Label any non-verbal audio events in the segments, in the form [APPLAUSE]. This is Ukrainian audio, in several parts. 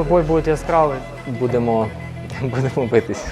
Думаю, бой буде яскравий. Будемо, [LAUGHS] будемо битись.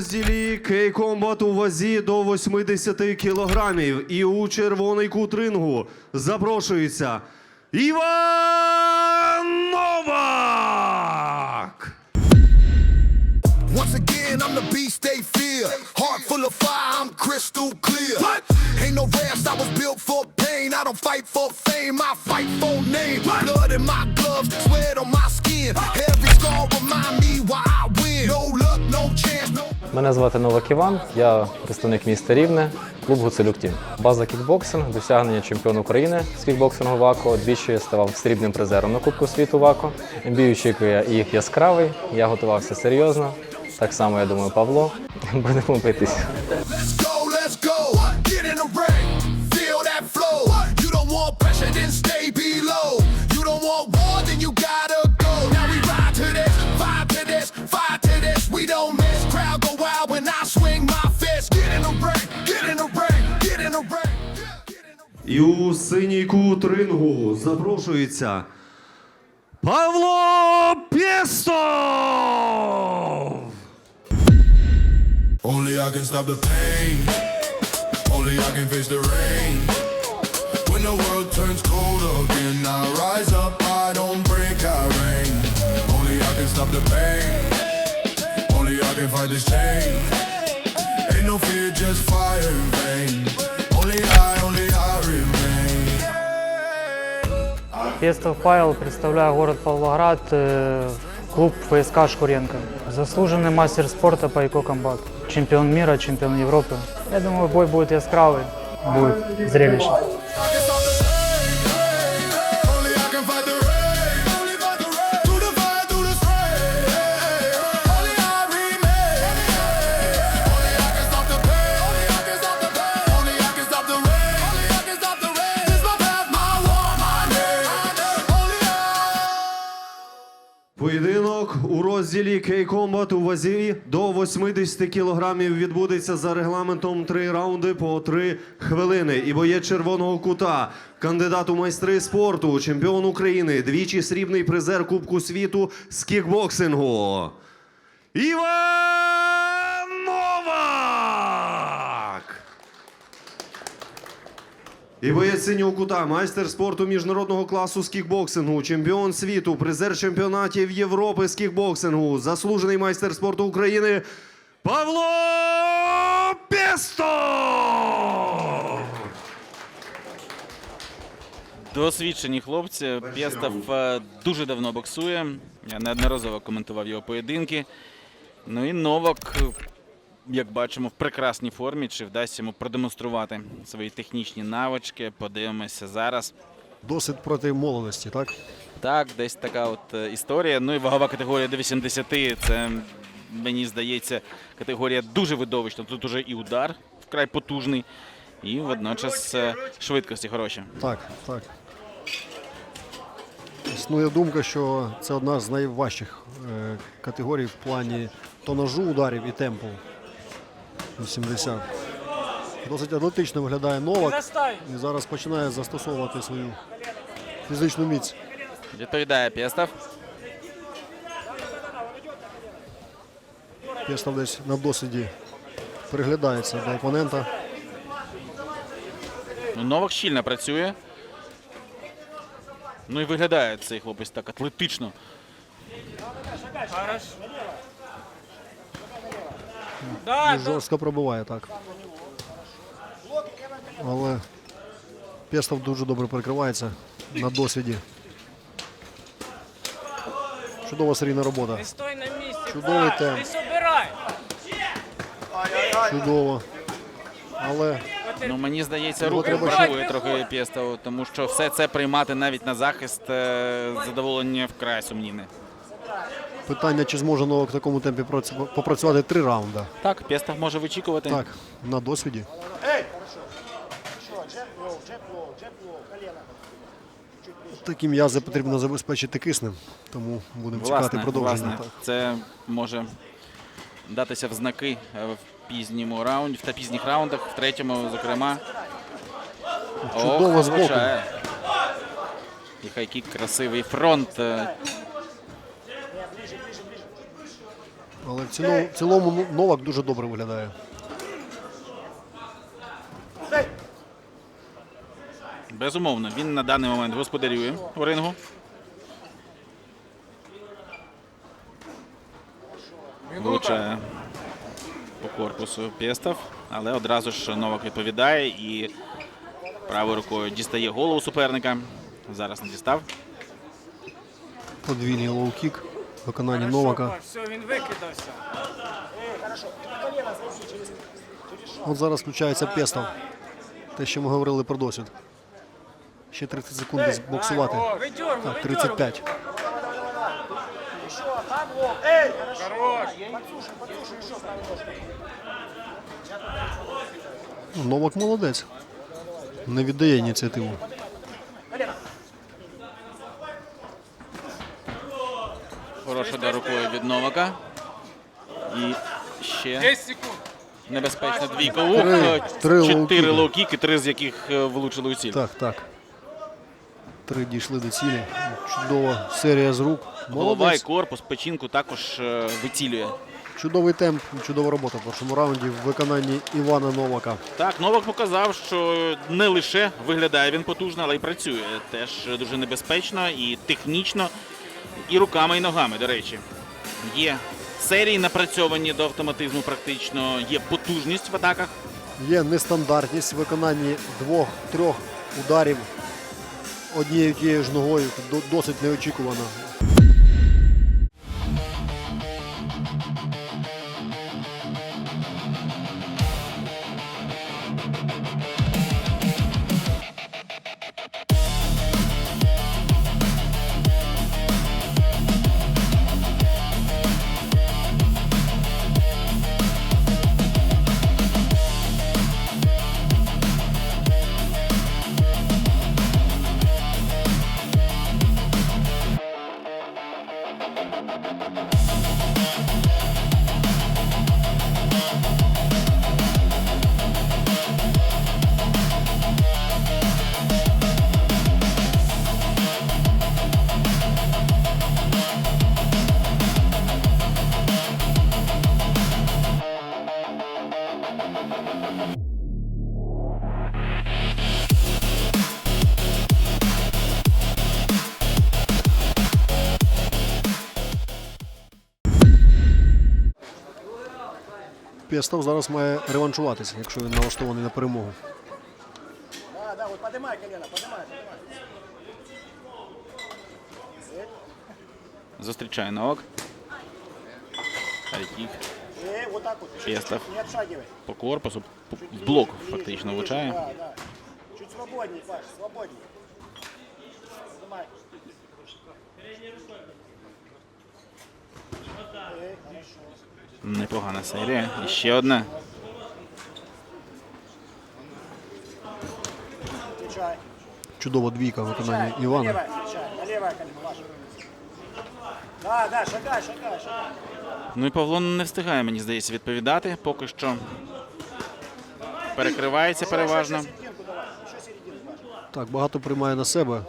Поєдинок у розділі Кей-Комбат у вазі до 80 кілограмів. І у червоний кут рингу запрошується Іван Новак! Once again, I'm the beast they fear. Heart full of fire, I'm crystal clear. Ain't no rest, I was built for pain. I don't fight for fame, I fight for name. Blood in my gloves, sweat on my skin. Every scar remind me Мене звати Новак Іван, я представник міста Рівне, клуб Гуцелюк Тім. База кікбоксинг, досягнення чемпіон України з кікбоксингу ВАКО. Двічі ставав срібним призером на Кубку світу ВАКО. Бій очікує їх яскравий. Я готувався серйозно. Так само, я думаю, Павло. [LAUGHS] Будемо битись. Feel that flow. You don't want pressure, then stay below. І у синій кут рингу запрошується Павло Пєстов! Only I can stop the pain. Only I can face the rain. When the world turns cold again, I rise up. I don't break, I reign. Only I can stop the pain. Only I can fight this chain. Ain't no fear, just fire Пестов Павел представляю город Павлоград, э, клуб ФСК Шкуренко. Заслуженный мастер спорта по ИКО-комбат. Чемпион мира, чемпион Европы. Я думаю, бой будет яскравый, будет зрелищно. Поєдинок K-Combat у вазі до 80 кілограмів відбудеться за регламентом три раунди по три хвилини. І боєць червоного кута, кандидат у майстри спорту, чемпіон України, двічі срібний призер Кубку світу з кікбоксингу. Іван Новак! І боєць синього кута, майстер спорту міжнародного класу з кікбоксингу, чемпіон світу, призер чемпіонатів Європи з кікбоксингу, заслужений майстер спорту України Павло Пєстов! Досвідчені хлопці. Пєстов е, дуже давно боксує. Я неодноразово коментував його поєдинки. Ну і Новак, як бачимо, в прекрасній формі. Чи вдасться йому продемонструвати свої технічні навички? Подивимося зараз. Досвід проти молодості, так? Так, десь така от е, історія. Ну і вагова категорія до 80. Це мені здається категорія дуже видовищна. Тут уже і удар вкрай потужний, і водночас е, швидкості хороші. Так, так. Існує думка, що це одна з найважчих е, категорій в плані тонажу ударів і темпу. 80. Досить атлетично виглядає Новак і зараз починає застосовувати свою фізичну міць. Відповідає Пєстов. Пєстов десь на досвіді приглядається до опонента. Ну, Новак щільно працює. Ну і виглядає цей хлопець так атлетично. І жорстко пробиває так. Але Пєстов дуже добре прикривається на досвіді. Чудова серійна робота. Не стой на місці. Чудовий темп. Ти собирай. Чудово. Але Ну мені здається, Його руки треба бракує трохи Пєстову, тому що все це приймати навіть на захист е, задоволення вкрай сумнівне. Питання, чи зможе Новак в такому темпі попрацювати три раунди. Так, Пєстов може вичікувати. Так, на досвіді. Такі м'язи потрібно забезпечити киснем, тому будемо чекати продовження. власне, це може датися в знаки е, в пізньому раунді, в та пізніх раундах, в третьому, зокрема. Чудово збоку. І хайкік красивий фронт. е, Але в цілому, в цілому Новак дуже добре виглядає. Безумовно, він на даний момент господарює у рингу. Влучає по корпусу Пєстов, але одразу ж Новак відповідає і правою рукою дістає голову суперника. Зараз не дістав. Подвійний лоу-кік виконанні Новака. Все, він викидався. От зараз включається Пестов. Те, що ми говорили про досвід. Ще 30 секунд боксувати. Так, 35. Хорош. Новак молодець. Не віддає ініціативу. Хороший удар рукою від Новака. І ще 10 секунд. небезпечна двійка. Три- три чотири лоу-кіки. лоу-кіки, три з яких е, влучили у ціль. Так, так. Три дійшли до цілі. Чудова серія з рук. Голова і Молодець. корпус, печінку також е, вицілює. Чудовий темп, і чудова робота в першому раунді в виконанні Івана Новака. Так, Новак показав, що не лише виглядає він потужно, але й працює. Теж дуже небезпечно і технічно, і руками, і ногами, до речі. Є серії напрацьовані до автоматизму практично, є потужність в атаках. Є нестандартність в виконанні двох-трьох ударів однією тією ж ногою. До- Досить неочікувано. Пестов зараз має реваншуватися, якщо він налаштований на перемогу. Зустрічає Новак. Хайкік. Пєстов. По корпусу. В блок фактично влучає. Чуть свободней, Паш, свободней. Снимай. Непогана серія. І ще одна. Чудова двійка в виконанні Івана. Ну і Павло не встигає, мені здається, відповідати. Поки що перекривається переважно. Так, багато приймає на себе,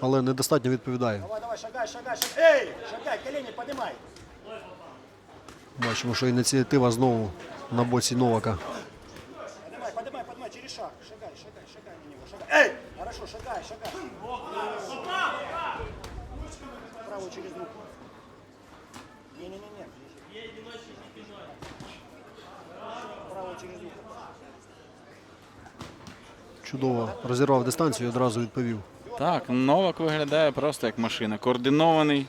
але недостатньо відповідає. Давай, давай, шагай, шагай, шагай. Эй, шагай, колени поднимай. Бачимо, що ініціатива знову на боці Новака. Поднимай, поднимай, поднимай, через шаг. Шагай, шагай, шагай на него, шагай. Эй, хорошо, шагай, шагай. Правую через руку. Не-не-не-не. Правую через руку. Чудово розірвав дистанцію і одразу відповів. Так, Новак виглядає просто як машина. Координований,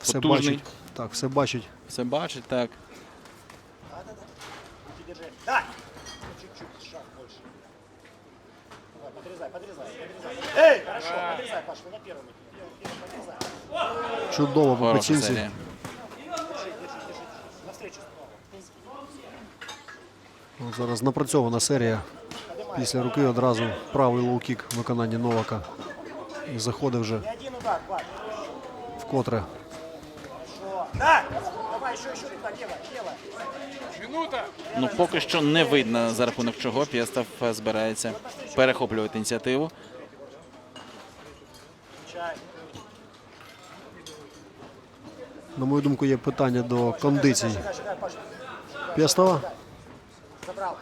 Все потужний, бачить. Так, все бачить. Все бачить, так. Чуть-чуть, шаг больше. Давай, подрезай, подрезай, подрезай. Эй, хорошо, подрезай, Паш, вы на Чудово по причинці. Ну, зараз напрацьована серія. Після руки одразу правий лоукік виконання Новака. І заходи вже вкотре. Давай еще туда, левая, левая. Минута. Ну, поки що не видно за рахунок чого Пєстов е, збирається перехоплювати ініціативу. На мою думку, є питання до кондицій забрал.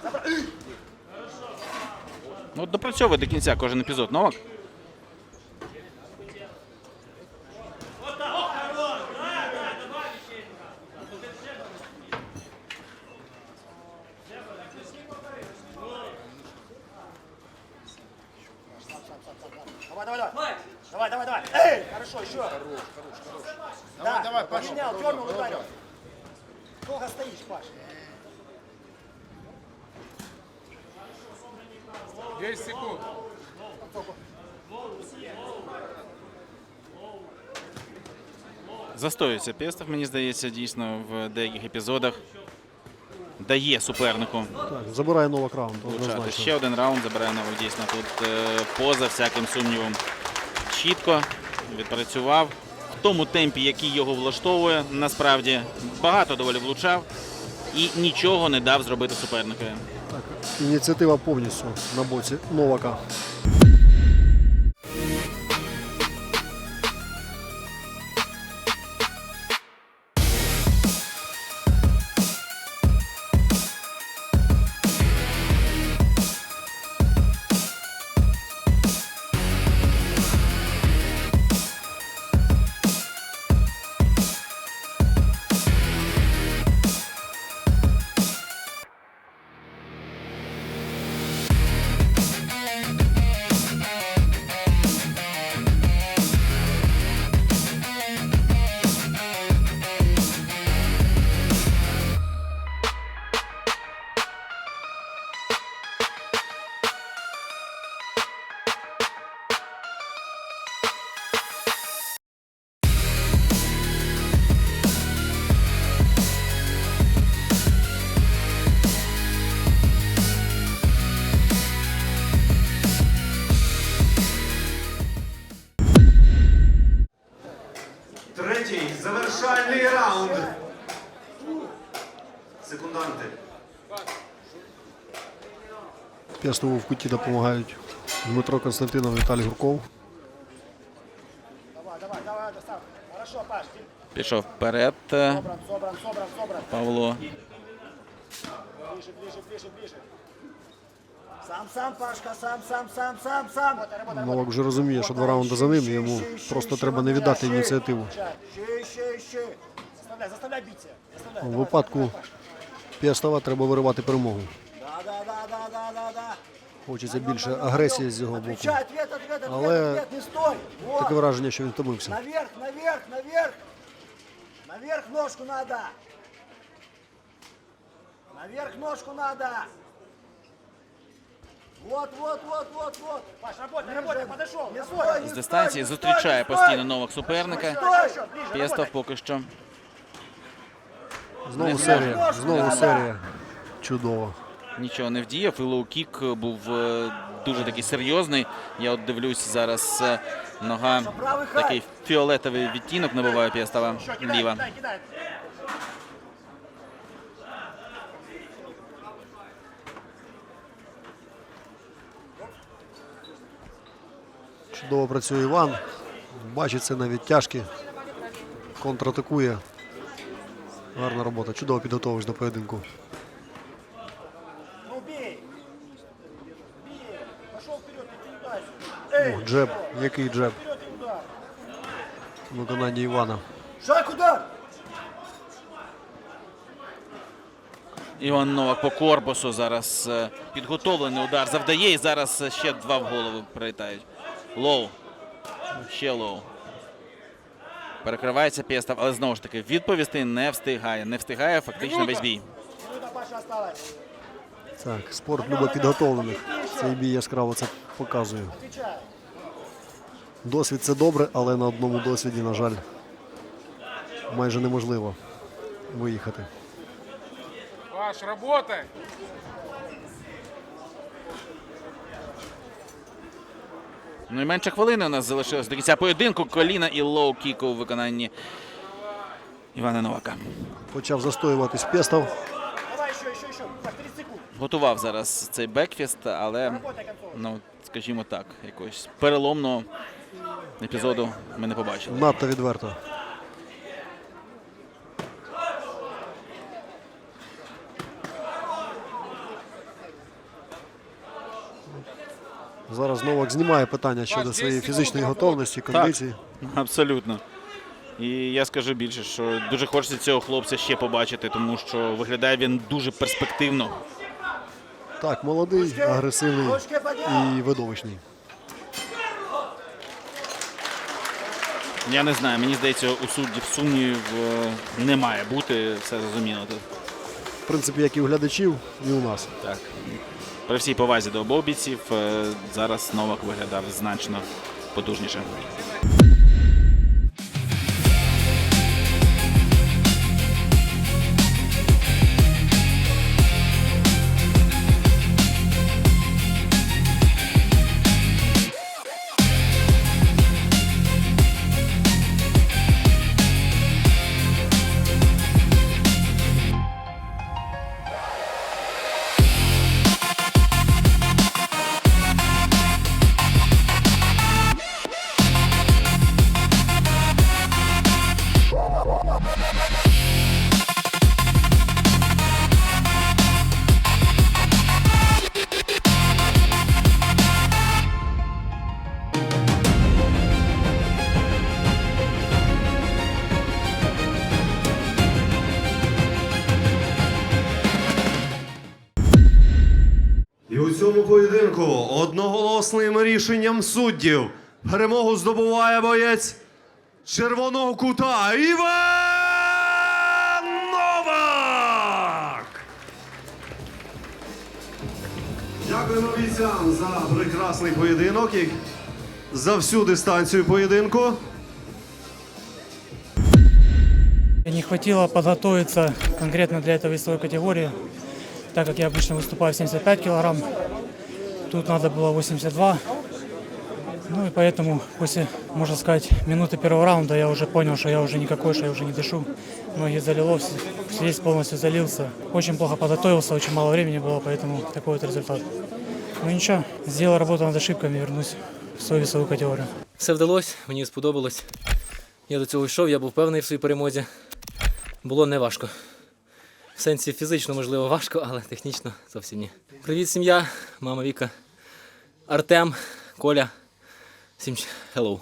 Ну, допрацьовує до кінця кожен епізод. Новак. Давай, давай, давай. Давай, давай, давай. Эй, хорошо, еще. Хорош, хорош, хорош. Да, давай, Паша. Поменял, дернул, ударил. Долго стоишь, Паш. 10 секунд. Застоюється Пєстов, мені здається, дійсно в деяких епізодах. Дає супернику Так, забирає Новак раунд. влучати. Ще один раунд забирає Новак дійсно тут е, поза всяким сумнівом. Чітко відпрацював в тому темпі, який його влаштовує. Насправді багато доволі влучав і нічого не дав зробити суперникові. Ініціатива повністю на боці Новака. Пєстову в куті допомагають Дмитро Константинов, Віталій Гурков. Пішов вперед е. Павло. Ближе, ближе, ближе, ближе. Сам, сам, Пашка, сам, сам, сам, сам, сам. Новак вже розуміє, що два раунди за ним, йому просто треба не віддати ініціативу. У випадку. Пєстова треба виривати перемогу. Да, да, да, да, да, да, да. Хочеться більше агресії з його боку. Але не. Таке враження, що він втомився. Наверх, наверх, наверх. Наверх ножку надо. Наверх ножку надо. Вот, вот, вот, вот, вот. Паш, работай, работай, подошел. Не стой, не З стой, дистанції не зустрічає стой, не постійно стой. новак суперника. Стой, Пєстов поки що. Знову серія, знову серія. Чудово. Нічого не вдіяв. І лоу-кік був е, дуже такий серйозний. Я от дивлюсь зараз е, нога такий фіолетовий відтінок набуває Пєстова ліва. Чудово працює Іван. Бачить це на відтяжки. Контратакує. Гарна робота. Чудово підготовиш до поєдинку. Ну бей. Бей. Пошел вперед, не передайся. Эй, О, джеб. Який джеб вперед и удар. в виконанні Івана. Шаг, удар. Іван Новак по корпусу зараз е, підготовлений удар завдає і зараз е, ще два в голову прилітають. Лоу. Ще лоу. Перекривається Пєстов, але знову ж таки відповісти не встигає. Не встигає фактично весь бій. Так, спорт любить підготовлених. Цей бій яскраво це показує. Досвід це добре, але на одному досвіді, на жаль, майже неможливо виїхати. Паш, работай. Ну і менше хвилини у нас залишилось до кінця поєдинку. Коліна і лоу-кік у виконанні Івана Новака. Почав застоюватись Пестов. Давай еще, еще, еще. Так, 30 секунд. Готував зараз цей бекфіст, але, ну, скажімо так, якогось переломного епізоду ми не побачили. Надто відверто. Зараз Новак знімає питання щодо своєї фізичної готовності, кондиції. Абсолютно. І я скажу більше, що дуже хочеться цього хлопця ще побачити, тому що виглядає він дуже перспективно. Так, молодий, агресивний і видовищний. Я не знаю, мені здається, у суддів сумнівів е, не має бути, все зрозуміло. В принципі, як і у глядачів, і у нас. Так. При всій повазі до обох бійців, е, зараз Новак виглядав значно потужніше. У цьому поєдинку одноголосним рішенням суддів перемогу здобуває боєць червоного кута Іван Новак! Дякуємо бійцям за прекрасний поєдинок і за всю дистанцію поєдинку. Не хватило подготовиться конкретно для этой весовой категории, так как я обычно выступаю в 75 килограмм. Тут надо было 82. Ну и поэтому после, можно сказать, минуты первого раунда я уже понял, что я уже никакой, что я уже не дышу. Ноги залило, вс- весь полностью залился. Очень плохо подготовился, очень мало времени было, поэтому такой вот результат. Ну ничего, сделал работу над ошибками, вернусь в свою весовую категорию. Все вдалося, мені сподобалось. Я до цього йшов, я був певний в своїй перемозі. Було не важко. В сенсі фізично, можливо, важко, але технічно зовсім ні. Привіт, сім'я, мама Віка, Артем, Коля. Всім hello.